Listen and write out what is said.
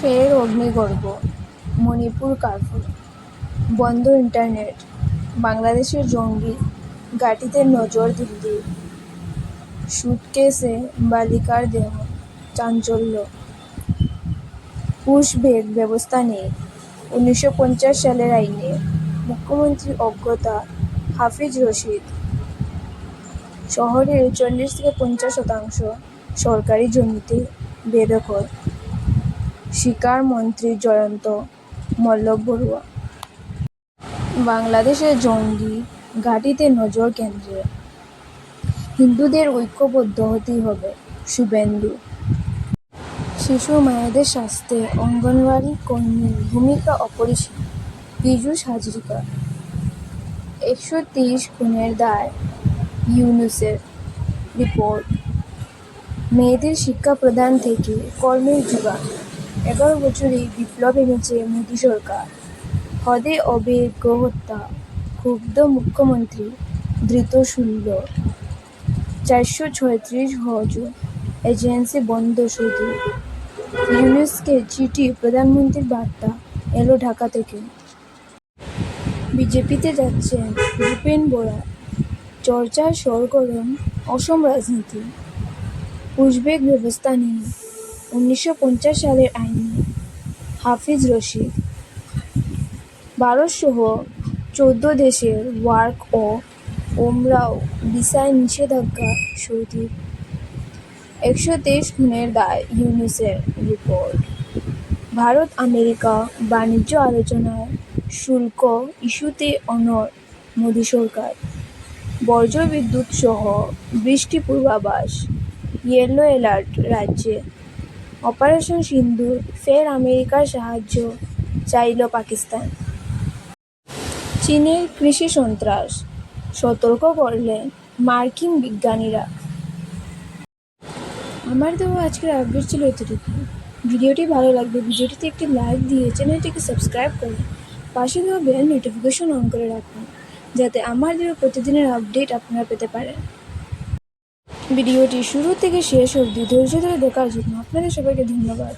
ফের অগ্নিগর্ভ, মণিপুর কার্ফু বন্ধ ইন্টারনেট, বাংলাদেশের জঙ্গি, ঘাঁটিতে নজর দিল্লির সুটকেসে বালিকার দেহ, চাঞ্চল্য। পুশব্যাক ব্যবস্থা নেই। উনিশশো পঞ্চাশ সালের আইনে মুখ্যমন্ত্রী অজ্ঞতা, হাফিজ রশিদ। শহরের চল্লিশ থেকে পঞ্চাশ শতাংশ সরকারি জমিতে বেদখল। স্বীকার মন্ত্রী জয়ন্ত মল্লববড়ুয়া বাংলাদেশের জঙ্গি ঘাঁটিতে নজর কেন্দ্রে হিন্দুদের ঐক্যবদ্ধ হতেই হবে শুভেন্দু। শিশু মায়েদের স্বাস্থ্যে অঙ্গনওয়াড়ি কর্মীর ভূমিকা অপরিসীম, পীযূষ হাজরিকা একশো তিরিশ খুনের দায় ইউনুসের রিপোর্ট। মেয়েদের শিক্ষা প্রদান থেকে কর্মের যোগান। এগারো বছরেই বিপ্লব এনেছে মোদী সরকার হদে অবিজ্ঞ হত্যা ক্ষুব্ধ মুখ্যমন্ত্রী ধৃত শুল্য চারশো ছয়ত্রিশ হজ এজেন্সি বন্ধ শুধু। ইউনুসকে চিঠি প্রধানমন্ত্রীর বার্তা এলো ঢাকা থেকে। বিজেপিতে যাচ্ছেন ভূপেন বোরা চর্চার সরগরম অসম রাজনীতি। পুশব্যাক ব্যবস্থা নেই উনিশশো পঞ্চাশ সালের আইনে হাফিজ রশিদ। ভারতসহ চৌদ্দ দেশের ওয়ার্ক ও ওমরাও ভিসায় নিষেধাজ্ঞা সৌদির একশো তেইশ খুনের দায় ইউনুসের রিপোর্ট। ভারত, আমেরিকা বাণিজ্য আলোচনায় শুল্ক ইস্যুতে অনড় মোদী সরকার। বর্জ্য বিদ্যুৎ সহ বৃষ্টি পূর্বাভাস, ইয়েলো অ্যালার্ট রাজ্যে অপারেশন সিন্দুর, ফের আমেরিকার সাহায্য চাইল পাকিস্তান। চীনের কৃষি সন্ত্রাস, সতর্ক করলেন মার্কিন বিজ্ঞানীরা। আমার দেওয়া আজকের আপডেট ছিল এতটুকু। ভিডিওটি ভালো লাগবে ভিডিওটিতে একটি লাইক দিয়ে চ্যানেলটিকে সাবস্ক্রাইব করে পাশে দেওয়া বেল নোটিফিকেশন অন করে রাখুন, যাতে আমার দেওয়া প্রতিদিনের আপডেট আপনারা পেতে পারেন। ভিডিওটি শুরু থেকে শেষ অবধি ধৈর্য ধরে দেখার জন্য আপনাদের সবাইকে ধন্যবাদ।